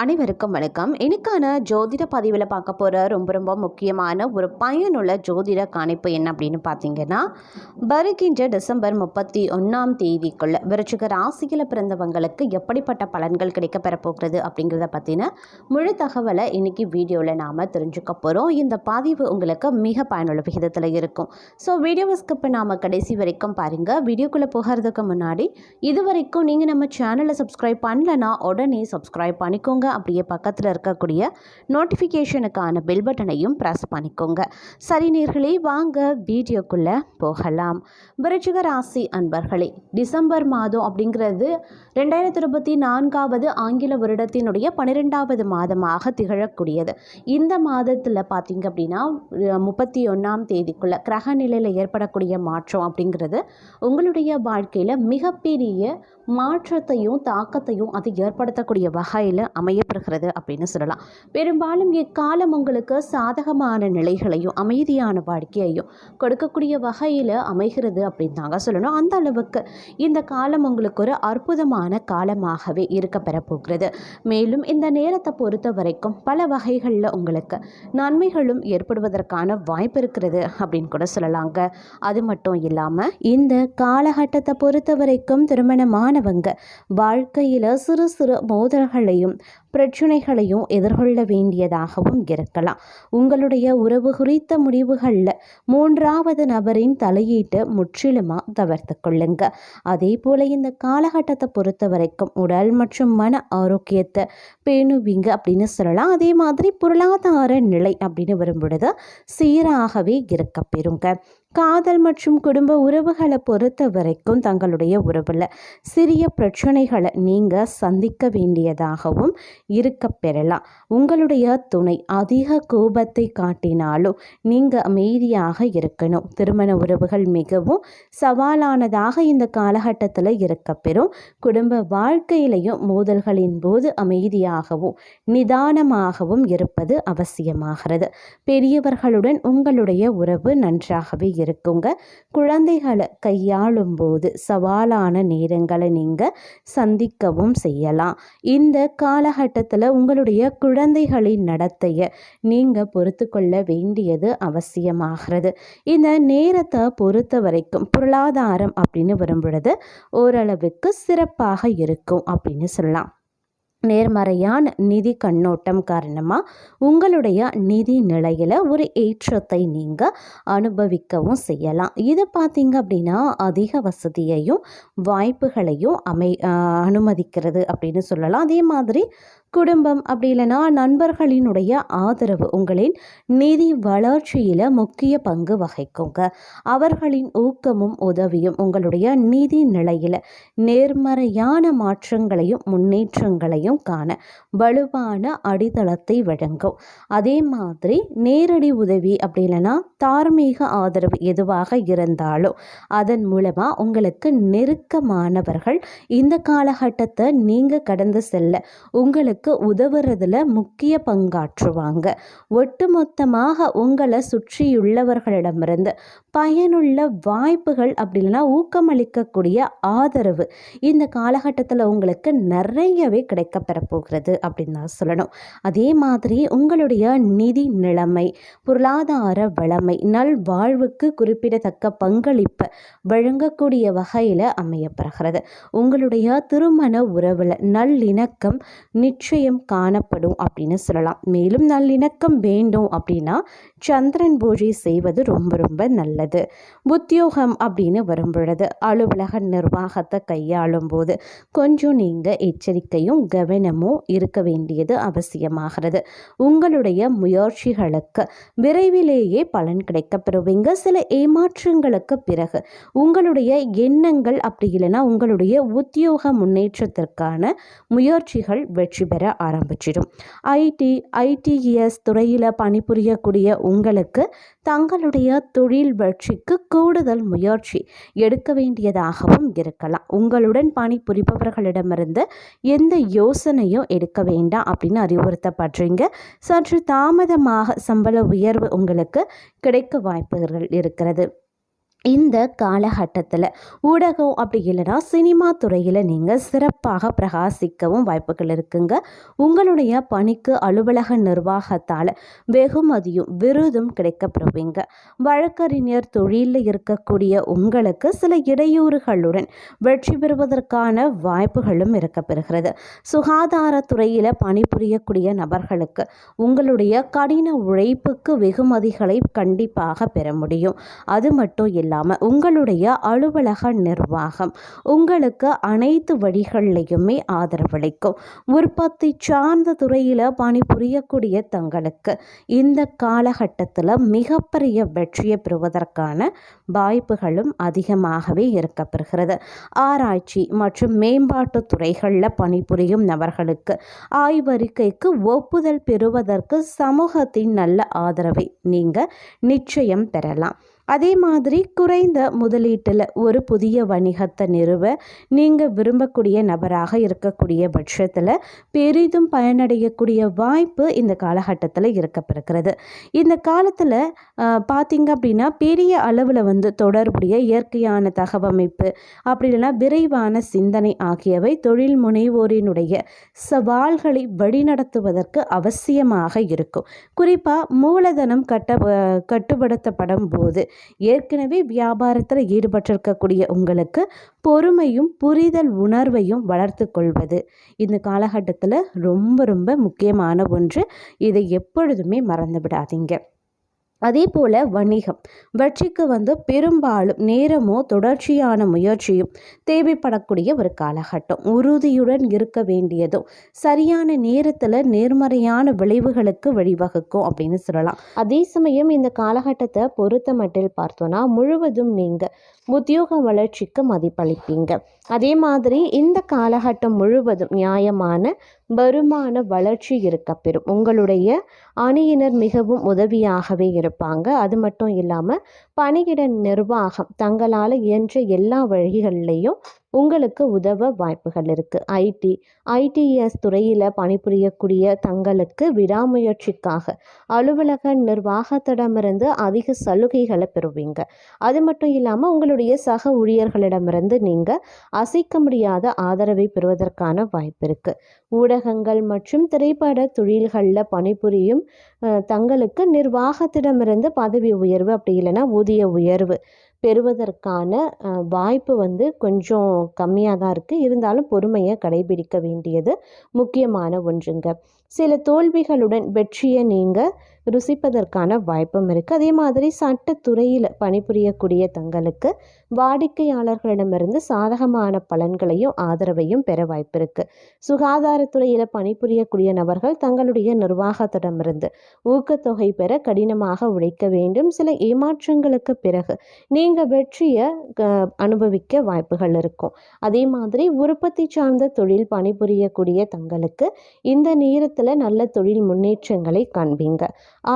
அனைவருக்கும் வணக்கம். இன்னைக்கான ஜோதிட பதிவில் பார்க்க போகிற ரொம்ப ரொம்ப முக்கியமான ஒரு பயனுள்ள ஜோதிட கணிப்பு என்ன அப்படின்னு பார்த்தீங்கன்னா வருகின்ற டிசம்பர் முப்பத்தி ஒன்றாம் தேதிக்குள்ள விருச்சிக ராசியில் பிறந்தவங்களுக்கு எப்படிப்பட்ட பலன்கள் கிடைக்க பெறப்போகிறது அப்படிங்கிறத பற்றின முழு தகவலை இன்னைக்கு வீடியோவில் நாம் தெரிஞ்சுக்க போகிறோம் இந்த பதிவு உங்களுக்கு மிக பயனுள்ள விகிதத்தில் இருக்கும். ஸோ வீடியோவை ஸ்கிப் நாம் கடைசி வரைக்கும் பாருங்கள் வீடியோக்குள்ளே போகிறதுக்கு முன்னாடி இது வரைக்கும் நீங்கள் நம்ம சேனலை சப்ஸ்கிரைப் பண்ணலனா உடனே சப்ஸ்கிரைப் பண்ணிக்கோங்க. அப்படியே பக்கத்தில் இருக்கக்கூடிய நோட்டிஃபிகேஷனுக்கான பெல் பட்டனையும் ப்ரெஸ் பண்ணிக்கோங்க. சரி நேர்களே வாங்க வீடியோக்குள்ளே போகலாம். விருச்சிக ராசி அன்பர்களே டிசம்பர் மாதம் அப்படிங்கிறது ரெண்டாயிரத்தி இருபத்தி நான்காவது ஆங்கில வருடத்தினுடைய பன்னிரெண்டாவது மாதமாக திகழக்கூடியது. இந்த மாதத்தில் பார்த்தீங்க அப்படின்னா முப்பத்தி ஒன்றாம் தேதிக்குள்ளே கிரக நிலையில் ஏற்படக்கூடிய மாற்றம் அப்படிங்கிறது உங்களுடைய வாழ்க்கையில் மிகப்பெரிய மாற்றத்தையும் தாக்கத்தையும் அது ஏற்படுத்தக்கூடிய வகையில் அமையப்படுகிறது அப்படின்னு சொல்லலாம். பெரும்பாலும் இக்காலம் உங்களுக்கு சாதகமான நிலைகளையும் அமைதியான வாழ்க்கையையும் கொடுக்கக்கூடிய வகையில் அமைகிறது அப்படின்னு தாங்க சொல்லணும். அந்த அளவுக்கு இந்த காலம் உங்களுக்கு ஒரு அற்புதமான காலமாகவே இருக்க பெறப்போகிறது மேலும் இந்த நேரத்தை பொறுத்த வரைக்கும் பல வகைகளில் உங்களுக்கு நன்மைகளும் ஏற்படுவதற்கான வாய்ப்பு இருக்கிறது அப்படின்னு கூட சொல்லலாங்க. அது மட்டும் இல்லாமல் இந்த காலகட்டத்தை பொறுத்த வரைக்கும் திருமணமான திருமணமானவங்க வாழ்க்கையில் சிறு சிறு மோதல்களையும் பிரச்சனைகளையும் எதிர்கொள்ள வேண்டியதாகவும் இருக்கலாம். உங்களுடைய உறவு குறித்த முடிவுகளில் மூன்றாவது நபரின் தலையீட்டை முற்றிலுமாக தவிர்த்து கொள்ளுங்க. அதே போல் இந்த காலகட்டத்தை பொறுத்த வரைக்கும் உடல் மற்றும் மன ஆரோக்கியத்தை பேணுவீங்க அப்படின்னு சொல்லலாம். அதே மாதிரி பொருளாதார நிலை அப்படின்னு வரும்பொழுது சீராகவே இருக்க பெறுங்க. காதல் மற்றும் குடும்ப உறவுகளை பொறுத்த வரைக்கும் தங்களுடைய உறவில் சிறிய பிரச்சனைகளை நீங்கள் சந்திக்க வேண்டியதாகவும் இருக்க பெறலாம். உங்களுடைய துணை அதிக கோபத்தை காட்டினாலும் நீங்கள் அமைதியாக இருக்கணும். திருமண உறவுகள் மிகவும் சவாலானதாக இந்த காலகட்டத்தில் இருக்க பெறும். குடும்ப வாழ்க்கையிலையும் மோதல்களின் போது அமைதியாகவும் நிதானமாகவும் இருப்பது அவசியமாகிறது. பெரியவர்களுடன் உங்களுடைய உறவு நன்றாகவே இருக்குங்க. குழந்தைகளை கையாளும் போது சவாலான நேரங்களை நீங்கள் சந்திக்கவும் செய்யலாம். இந்த காலகட்டத்தில் உங்களுடைய குழந்தைகளின் நடத்தையை நீங்கள் பொறுத்து கொள்ள வேண்டியது அவசியமாகிறது. இந்த நேரத்தை பொறுத்த வரைக்கும் பொருளாதாரம் அப்படின்னு வரும்பொழுது ஓரளவுக்கு சிறப்பாக இருக்கும் அப்படின்னு சொல்லலாம். நேர்மறையான நிதி கண்ணோட்டம் காரணமாக உங்களுடைய நிதி நிலையில் ஒரு ஏற்றத்தை நீங்கள் அனுபவிக்கவும் செய்யலாம். இது பார்த்தீங்க அப்படின்னா அதிக வசதியையும் வாய்ப்புகளையும் அமை அனுமதிக்கிறது அப்படின்னு சொல்லலாம். அதே மாதிரி குடும்பம் அப்படி இல்லைன்னா நண்பர்களினுடைய ஆதரவு உங்களின் நிதி வளர்ச்சியில் முக்கிய பங்கு வகிக்குங்க. அவர்களின் ஊக்கமும் உதவியும் உங்களுடைய நிதி நிலையில் நேர்மறையான மாற்றங்களையும் முன்னேற்றங்களையும் காண வலுவான அடித்தளத்தை வழங்கும் அதே மாதிரி நேரடி உதவி அப்படி இல்லைன்னா தார்மீக ஆதரவு எதுவாக இருந்தாலும் அதன் மூலமாக உங்களுக்கு நெருக்கமானவர்கள் இந்த காலகட்டத்தை நீங்கள் கடந்து செல்ல உங்களுக்கு உங்களுக்கு உதவுறதுல முக்கிய பங்காற்றுவாங்க. ஒட்டுமொத்தமாக உங்களை சுற்றியுள்ளவர்களிடமிருந்து பயனுள்ள வாய்ப்புகள் அப்படி இல்லைன்னா ஊக்கமளிக்கக்கூடிய ஆதரவு இந்த காலகட்டத்தில் உங்களுக்கு நிறையவே கிடைக்கப்பெற போகிறது அப்படின்னு தான் சொல்லணும். அதே மாதிரி உங்களுடைய நிதி நிலைமை பொருளாதார வளமை நல் வாழ்வுக்கு குறிப்பிடத்தக்க பங்களிப்பை வழங்கக்கூடிய வகையில் அமையப்பெறுகிறது உங்களுடைய திருமண உறவில் நல்லிணக்கம் நிச்சயம் காணப்படும் அப்படின்னு சொல்லலாம். மேலும் நல்லிணக்கம் வேண்டும் அப்படின்னா சந்திரன் பூஜை செய்வது ரொம்ப ரொம்ப நல்லது. உத்தியோகம் அப்படின்னு வரும் பொழுது அலுவலக நிர்வாகத்தை கையாளும் போது கொஞ்சம் நீங்கள் எச்சரிக்கையும் கவனமும் இருக்க வேண்டியது அவசியமாகிறது. உங்களுடைய முயற்சிகளுக்கு விரைவிலேயே பலன் கிடைக்க பெறுவீங்க சில ஏமாற்றங்களுக்கு பிறகு உங்களுடைய எண்ணங்கள் அப்படி இல்லைன்னா உங்களுடைய உத்தியோக முன்னேற்றத்திற்கான முயற்சிகள் வெற்றி பெற ஆரம்பிச்சிடும். ஐடி ஐடிஎஸ் துறையில் பணிபுரியக்கூடிய உங்களுக்கு தங்களுடைய தொழில் வளர்ச்சிக்கு கூடுதல் முயற்சி எடுக்க வேண்டியதாகவும் இருக்கலாம். உங்களுடன் பணிபுரிபவர்களிடமிருந்து எந்த யோசனையும் எடுக்க வேண்டாம் அப்படின்னு அறிவுறுத்தப்படுறீங்க. சற்று தாமதமாக சம்பள உயர்வு உங்களுக்கு கிடைக்க வாய்ப்புகள் இருக்கிறது. இந்த காலகட்டத்தில் ஊடகம் அப்படி இல்லைன்னா சினிமா துறையில் நீங்கள் சிறப்பாக பிரகாசிக்கவும் வாய்ப்புகள் இருக்குங்க. உங்களுடைய பணிக்கு அலுவலக நிர்வாகத்தால் வெகுமதியும் விருதும் கிடைக்கப்பெறுவீங்க. வழக்கறிஞர் தொழிலில் இருக்கக்கூடிய உங்களுக்கு சில இடையூறுகளுடன் வெற்றி பெறுவதற்கான வாய்ப்புகளும் இருக்கப்பெறுகிறது. சுகாதாரத்துறையில் பணிபுரியக்கூடிய நபர்களுக்கு உங்களுடைய கடின உழைப்புக்கு வெகுமதிகளை கண்டிப்பாக பெற முடியும். அது மட்டும் இல்லை இல்லாமல் உங்களுடைய அலுவலக நிர்வாகம் உங்களுக்கு அனைத்து வழிகள்லையுமே ஆதரவளிக்கும். உற்பத்தி சார்ந்த துறையில் பணிபுரியக்கூடிய தங்களுக்கு இந்த காலகட்டத்தில் மிகப்பெரிய வெற்றியை பெறுவதற்கான வாய்ப்புகளும் அதிகமாகவே இருக்கப்பெறுகிறது. ஆராய்ச்சி மற்றும் மேம்பாட்டு துறைகளில் பணிபுரியும் நபர்களுக்கு ஆய்வறிக்கைக்கு ஒப்புதல் பெறுவதற்கு சமூகத்தின் நல்ல ஆதரவை நீங்கள் நிச்சயம் பெறலாம். அதே மாதிரி குறைந்த முதலீட்டில் ஒரு புதிய வணிகத்தை நிறுவ நீங்கள் விரும்பக்கூடிய நபராக இருக்கக்கூடிய பட்சத்தில் பெரிதும் பயனடையக்கூடிய வாய்ப்பு இந்த காலகட்டத்தில் இருக்கப்பெறுகிறது. இந்த காலத்தில் பார்த்திங்க அப்படின்னா பெரிய அளவில் வந்து தொடர்புடைய இயற்கையான தகவமைப்பு அப்படி இல்லைன்னா விரைவான சிந்தனை ஆகியவை தொழில் முனைவோரினுடைய சவால்களை வழிநடத்துவதற்கு அவசியமாக இருக்கும். குறிப்பாக மூலதனம் கட்ட கட்டுப்படுத்தப்படும் போது ஏற்கனவே வியாபாரத்தில் ஈடுபட்டிருக்கக்கூடிய உங்களுக்கு பொறுமையும் புரிதல் உணர்வையும் வளர்த்து கொள்வது. இந்த காலகட்டத்தில் ரொம்ப ரொம்ப முக்கியமான ஒன்று. இதை எப்பொழுதுமே மறந்து விடாதீங்க அதே போல் வணிகம். வெற்றிக்கு வந்து பெரும்பாலும் நேரமோ தொடர்ச்சியான முயற்சியும் தேவைப்படக்கூடிய ஒரு காலகட்டம். உறுதியுடன் இருக்க வேண்டியதும் சரியான நேரத்தில் நேர்மறையான விளைவுகளுக்கு வழிவகுக்கும் அப்படின்னு சொல்லலாம். அதே சமயம் இந்த காலகட்டத்தை பொறுத்த மட்டில் பார்த்தோன்னா முழுவதும் நீங்கள் உத்தியோக வளர்ச்சிக்கு மதிப்பளிப்பீங்க. அதே மாதிரி இந்த காலகட்டம் முழுவதும் நியாயமான வருமான வளர்ச்சி இருக்கப்பெறும் உங்களுடைய அணியினர் மிகவும் உதவியாகவே இருப்பாங்க. அது மட்டும் இல்லாமல் பணியிட நிர்வாகம் தங்களால் இயன்ற எல்லா வழிகள்லையும் உங்களுக்கு உதவ வாய்ப்புகள் இருக்குது ஐடி ஐடிஎஸ் துறையில் பணிபுரியக்கூடிய தங்களுக்கு விடாமுயற்சிக்காக அலுவலக நிர்வாகத்திடமிருந்து அதிக சலுகைகளை பெறுவீங்க. அது மட்டும் இல்லாமல் உங்களுடைய சக ஊழியர்களிடமிருந்து நீங்கள் அசைக்க முடியாத ஆதரவை பெறுவதற்கான வாய்ப்பு இருக்குது ஊடகங்கள் மற்றும் திரைப்பட தொழில்களில் பணிபுரியும் தங்களுக்கு நிர்வாகத்திடமிருந்து பதவி உயர்வு அப்படி இல்லைன்னா ஊதிய உயர்வு பெறுவதற்கான வாய்ப்பு வந்து கொஞ்சம் கம்மியாக தான் இருக்குது இருந்தாலும் பொறுமையை கடைபிடிக்க வேண்டியது முக்கியமான ஒன்றுங்க. சில தோல்விகளுடன் வெற்றியை நீங்கள் ருசிப்பதற்கான வாய்ப்பும் இருக்குது அதே மாதிரி சட்டத்துறையில் பணிபுரியக்கூடிய தங்களுக்கு வாடிக்கையாளர்களிடமிருந்து சாதகமான பலன்களையும் ஆதரவையும் பெற வாய்ப்பிருக்கு. சுகாதாரத்துறையில் பணிபுரியக்கூடிய நபர்கள் தங்களுடைய நிர்வாகத்திடமிருந்து ஊக்கத்தொகை பெற கடினமாக உழைக்க வேண்டும். சில ஏமாற்றங்களுக்கு பிறகு நீங்கள் வெற்றியை அனுபவிக்க வாய்ப்புகள் இருக்கும். அதே மாதிரி உற்பத்தி சார்ந்த தொழில் பணிபுரியக்கூடிய தங்களுக்கு இந்த நேரத்தில் நல்ல தொழில் முன்னேற்றங்களை காண்பீங்க.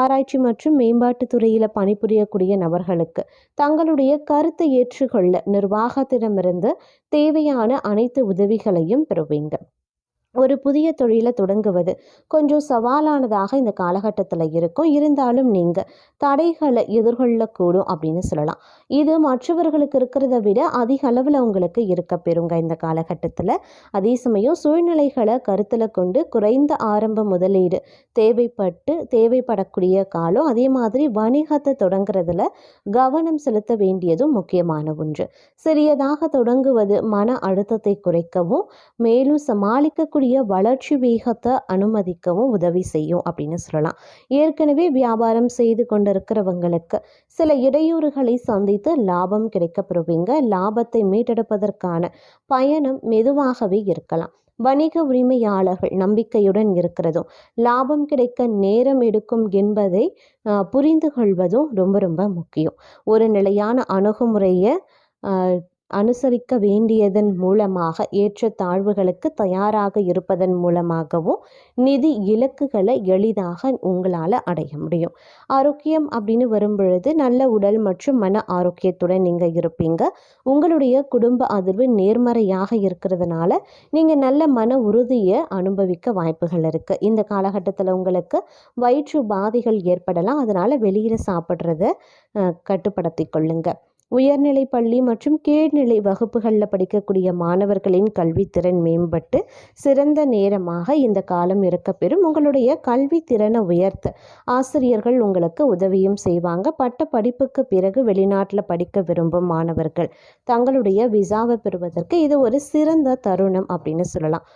ஆராய்ச்சி மற்றும் மேம்பாட்டு துறையில் பணிபுரியக்கூடிய நபர்களுக்கு தங்களுடைய கருத்தை ஏற்றுக்கொள்ள நிர்வாகத்திடமிருந்து தேவையான அனைத்து உதவிகளையும் பெறுவீங்க. ஒரு புதிய தொழிலை தொடங்குவது கொஞ்சம் சவாலானதாக இந்த காலகட்டத்தில் இருக்கும். இருந்தாலும் நீங்கள் தடைகளை எதிர்கொள்ளக்கூடும் அப்படின்னு சொல்லலாம். இது மற்றவர்களுக்கு இருக்கிறத விட அதிக அளவில் உங்களுக்கு இருக்க பெறுங்க இந்த காலகட்டத்தில். அதே சமயம் சூழ்நிலைகளை கருத்தில் கொண்டு குறைந்த ஆரம்ப முதலீடு தேவைப்பட்டு தேவைப்படக்கூடிய காலம் அதே மாதிரி வணிகத்தை தொடங்குறதுல கவனம் செலுத்த வேண்டியதும் முக்கியமான ஒன்று. சிறியதாக தொடங்குவது மன அழுத்தத்தை குறைக்கவும் மேலும் சமாளிக்கக்கூடிய உங்களுடைய வளர்ச்சி வேகத்தை அனுமதிக்கவும் உதவி செய்யும் அப்படின்னு சொல்லலாம். ஏற்கனவே வியாபாரம் செய்து கொண்டிருக்கிறவங்களுக்கு சில இடையூறுகளை சந்தித்து லாபம் கிடைக்கப்பெறுவீங்க. லாபத்தை மீட்டெடுப்பதற்கான பயணம் மெதுவாகவே இருக்கலாம். வணிக உரிமையாளர்கள் நம்பிக்கையுடன் இருக்கிறதும் லாபம் கிடைக்க நேரம் எடுக்கும் என்பதை புரிந்து கொள்வதும் ரொம்ப ரொம்ப முக்கியம். ஒரு நிலையான அணுகுமுறையை அனுசரிக்க வேண்டியதன் மூலமாக ஏற்ற தாழ்வுகளுக்கு தயாராக இருப்பதன் மூலமாகவும் நிதி இலக்குகளை எளிதாக உங்களால் அடைய முடியும். ஆரோக்கியம் அப்படின்னு வரும்பொழுது நல்ல உடல் மற்றும் மன ஆரோக்கியத்துடன் நீங்கள் இருப்பீங்க. உங்களுடைய குடும்ப அதிர்வு நேர்மறையாக இருக்கிறதுனால நீங்கள் நல்ல மன உறுதியை அனுபவிக்க வாய்ப்புகள் இருக்குது இந்த காலகட்டத்தில் உங்களுக்கு வயிற்று பாதைகள் ஏற்படலாம். அதனால் வெளியில் சாப்பிட்றத கட்டுப்படுத்தி கொள்ளுங்கள் உயர்நிலை பள்ளி மற்றும் கீழ்நிலை வகுப்புகளில் படிக்கக்கூடிய மாணவர்களின் கல்வித்திறன் மேம்பட்டு சிறந்த நேரமாக இந்த காலம் இருக்கப்பெறும் உங்களுடைய கல்வித்திறனை உயர்த்த ஆசிரியர்கள் உங்களுக்கு உதவியும் செய்வாங்க. பட்ட படிப்புக்கு பிறகு வெளிநாட்டில் படிக்க விரும்பும் மாணவர்கள் தங்களுடைய விசாவை பெறுவதற்கு இது ஒரு சிறந்த தருணம் அப்படின்னு சொல்லலாம்.